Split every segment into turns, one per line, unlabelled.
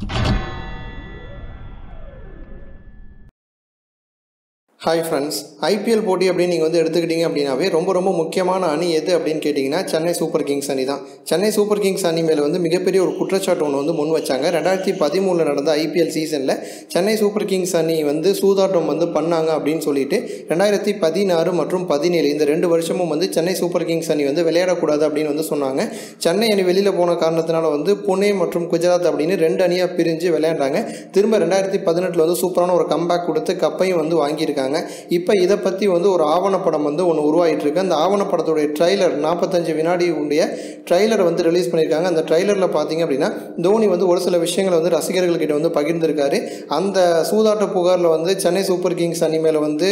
you hi friends IPL போட்டி அப்படின்னு நீங்கள் வந்து எடுத்துக்கிட்டீங்க அப்படின்னாவே ரொம்ப ரொம்ப முக்கியமான அணி எது அப்படின்னு கேட்டிங்கன்னா சென்னை சூப்பர் கிங்ஸ் அணி தான். சென்னை சூப்பர் கிங்ஸ் அணி மேலே வந்து மிகப்பெரிய ஒரு குற்றச்சாட்டு ஒன்று வந்து முன் வச்சாங்க. ரெண்டாயிரத்தி பதிமூணில் நடந்த ஐபிஎல் சீசனில் சென்னை சூப்பர் கிங்ஸ் அணி வந்து சூதாட்டம் வந்து பண்ணாங்க அப்படின்னு சொல்லிட்டு ரெண்டாயிரத்தி பதினாறு மற்றும் பதினேழு இந்த ரெண்டு வருஷமும் வந்து சென்னை சூப்பர் கிங்ஸ் அணி வந்து விளையாடக்கூடாது அப்படின்னு வந்து சொன்னாங்க. சென்னை அணி வெளியில் போன காரணத்தினால வந்து புனே மற்றும் குஜராத் அப்படின்னு ரெண்டு அணியாக பிரிஞ்சு விளையாண்டாங்க. திரும்ப ரெண்டாயிரத்தி பதினெட்டில் வந்து சூப்பரான ஒரு கம்பேக் கொடுத்து கப்பையும் வந்து வாங்கியிருக்காங்க. இப்போ இதை பற்றி வந்து ஒரு ஆவணப்படம் வந்து ஒன்று உருவாகிட்டுருக்கு அந்த ஆவணப்படத்துடைய ட்ரைலர் நாற்பத்தஞ்சு வினாடி உடைய ட்ரைலரை வந்து ரிலீஸ் பண்ணியிருக்காங்க. அந்த ட்ரைலரில் பார்த்தீங்க அப்படின்னா தோனி வந்து ஒரு சில விஷயங்களை வந்து ரசிகர்கள்கிட்ட வந்து பகிர்ந்திருக்காரு. அந்த சூதாட்ட புகாரில் வந்து சென்னை சூப்பர் கிங்ஸ் அணி மேலே வந்து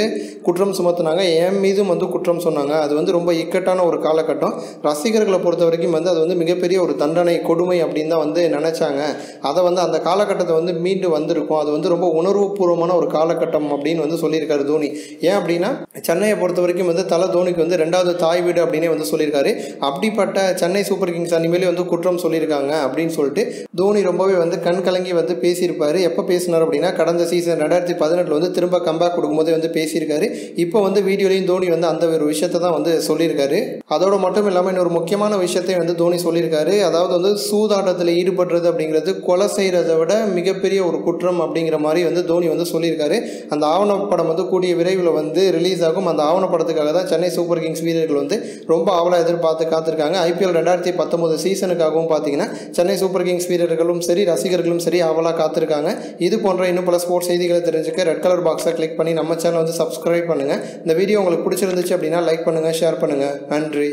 குற்றம் சுமத்துனாங்க. என் மீதும் வந்து குற்றம் சொன்னாங்க. அது வந்து ரொம்ப இக்கட்டான ஒரு காலகட்டம். ரசிகர்களை பொறுத்த வரைக்கும் வந்து அது வந்து மிகப்பெரிய ஒரு தண்டனை கொடுமை அப்படின்னு தான் வந்து நினச்சாங்க. அதை வந்து அந்த காலகட்டத்தை வந்து மீண்டு வந்திருக்கும். அது வந்து ரொம்ப உணர்வுபூர்வமான ஒரு காலகட்டம் அப்படின்னு வந்து சொல்லியிருக்காரு தோனி. ஏன் அப்படின்னா சென்னையை பொறுத்த வரைக்கும் வந்து தலை தோனிக்கு வந்து ரெண்டாவது தாய் வீடு அப்படின்னே வந்து சொல்லியிருக்காரு. அப்படிப்பட்ட சென்னை சூப்பர் கிங்ஸ் அனிமேலே வந்து குற்றம் சொல்லியிருக்காங்க அப்படின்னு சொல்லிட்டு தோனி ரொம்பவே வந்து கண் கலங்கி வந்து பேசியிருப்பாரு. எப்போ பேசினார் அப்படின்னா கடந்த சீசன் ரெண்டாயிரத்தி பதினெட்டில் வந்து திரும்ப கம்பேக் கொடுக்கும்போதே வந்து பேசியிருக்காரு. இப்போ வந்து வீடியோலையும் தோனி வந்து அந்த ஒரு விஷயத்தை தான் வந்து சொல்லியிருக்காரு. அதோட மட்டும் இல்லாமல் இன்னொரு முக்கியமான விஷயத்தையும் வந்து தோனி சொல்லியிருக்காரு. அதாவது வந்து சூதாட்டத்தில் ஈடுபடுறது அப்படிங்கிறது கொலை செய்கிறத விட மிகப்பெரிய ஒரு குற்றம் அப்படிங்கிற மாதிரி வந்து தோனி வந்து சொல்லியிருக்காரு. அந்த ஆவணப்படம் வந்து கூடிய விரைவில் வந்து ரிலீஸ் ஆகும். அந்த ஆவணப்படத்துக்காக தான் சென்னை சூப்பர் கிங்ஸ் வீரர்கள் வந்து ரொம்ப ஆவலாக எதிர்பார்த்து காத்திருக்காங்க. ஐபிஎல் ரெண்டாயிரத்தி பத்தொம்போது சீசனுக்காகவும் பார்த்தீங்கன்னா சென்னை சூப்பர் கிங்ஸ் வீரர்களும் சரி ரசிகர்களும் சரி ஆவலாக காத்திருக்காங்க. இது போன்ற இன்னும் பல ஸ்போர்ட்ஸ் செய்திகளை தெரிஞ்சுக்க ரெட் கலர் பாக்ஸை கிளிக் பண்ணி நம்ம சேனல் வந்து சப்ஸ்கிரைப் பண்ணுங்கள் இந்த வீடியோ உங்களுக்கு பிடிச்சிருந்துச்சு அப்படின்னா லைக் பண்ணுங்கள் ஷேர் பண்ணுங்கள் நன்றி.